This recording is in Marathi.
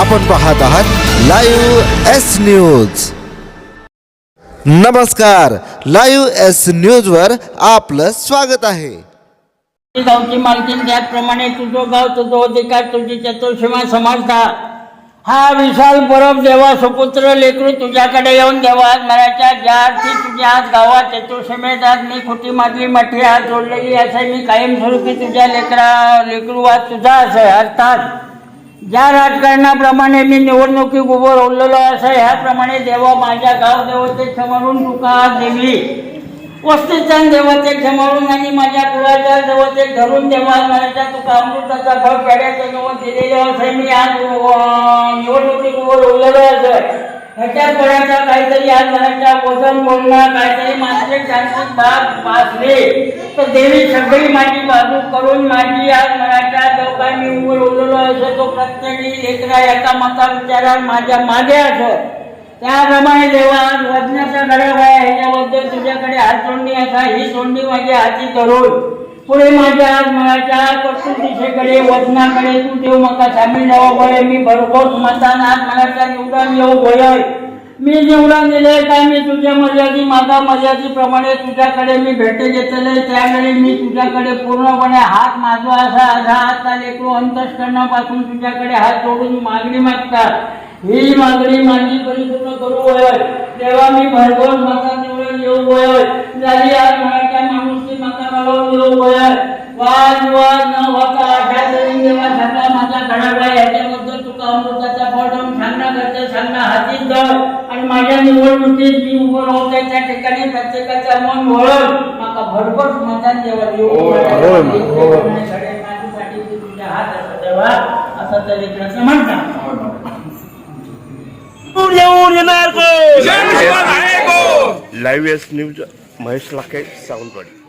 आपण पाहत आहात लाईव्ह एस न्यूज. नमस्कार लाईव्ह एस न्यूज वर आपलं स्वागत आहे. गावची मालकीन त्याचप्रमाणे तुझं गाव तुझं अधिकार तुझी चतुर्सीमा समजता हा विशाल परब देवा सुपुत्र लेकरू तुझ्याकडे येऊन देवा मराठ्या ज्या अर्थी तुझ्या आज गावात चतुर्सीमेत आज मी खुटी मागली मठी आज जोडलेली असं मी कायमस्वरूपी तुझ्या लेकरा लेकरू आज तुझा असं अर्थात ज्या राजकारणाप्रमाणे मी निवडणुकीत उभं राहिलेलो असं ह्याप्रमाणे देवा माझ्या गाव देवते समोरून तुका देवी वस्तुस्थान देवाचे क्षमावून आणि माझ्या कुळाच्या देवते धरून देवा माझ्या तुका अमृताचा भाव पेड्याचं नवत दिलेलं असं मी आज अं, निवडणुकीत उभं राहिलेलो असं. ह्याच्या कोणाचा काहीतरी आज मनाच्या वजन बोलणं काहीतरी मानसिक शांतिक बाब वाचले. तर देवी सगळी माझी बाजू करून माझी आज मनाच्या जो काय मी उभं राहिलेलो असं तो प्रत्येकी लेकरा एका मता विचारात माझ्या मागे असं त्याप्रमाणे देवा वजनाचा गरज आहे ह्याच्याबद्दल तुझ्याकडे हात सोडणी असा ही सोडणी माझ्या हाती करून पुढे माझ्या आज मनाच्या कटू दिशेकडे वजनाकडे तू देव मका सामील जावं बळे मी भरघोस मतान आज मनाच्या निवडून येऊ बळे मी निवडून दिले काय मी तुझ्या मर्यादी माझ्या मर्यादेप्रमाणे तुझ्याकडे मी भेटे घेतले त्यावेळी मी तुझ्याकडे पूर्णपणे हात माझा असा अर्धा हात लेकरू अंतस्करणापासून तुझ्याकडे हात जोडून मागणी मागतात ही मागणी माझी परिपूर्ण करू होय. तेव्हा मी भरभर मता निवडून येऊ होय. झाली आज मराठ्या माणूसची मता घालून येऊ वय वाद वाद न होता अशा तरी देवा सगळा माझा घडावा माझ्या निवडणुकीत मी उभं राहते त्या ठिकाणी प्रत्येकाचं मन वळण माका भरभर मतदान देवा येऊ माझ्यासाठी तुझ्या हात असं देवा असं म्हणतात live S news Mahesh Lakhe Sawantwadi.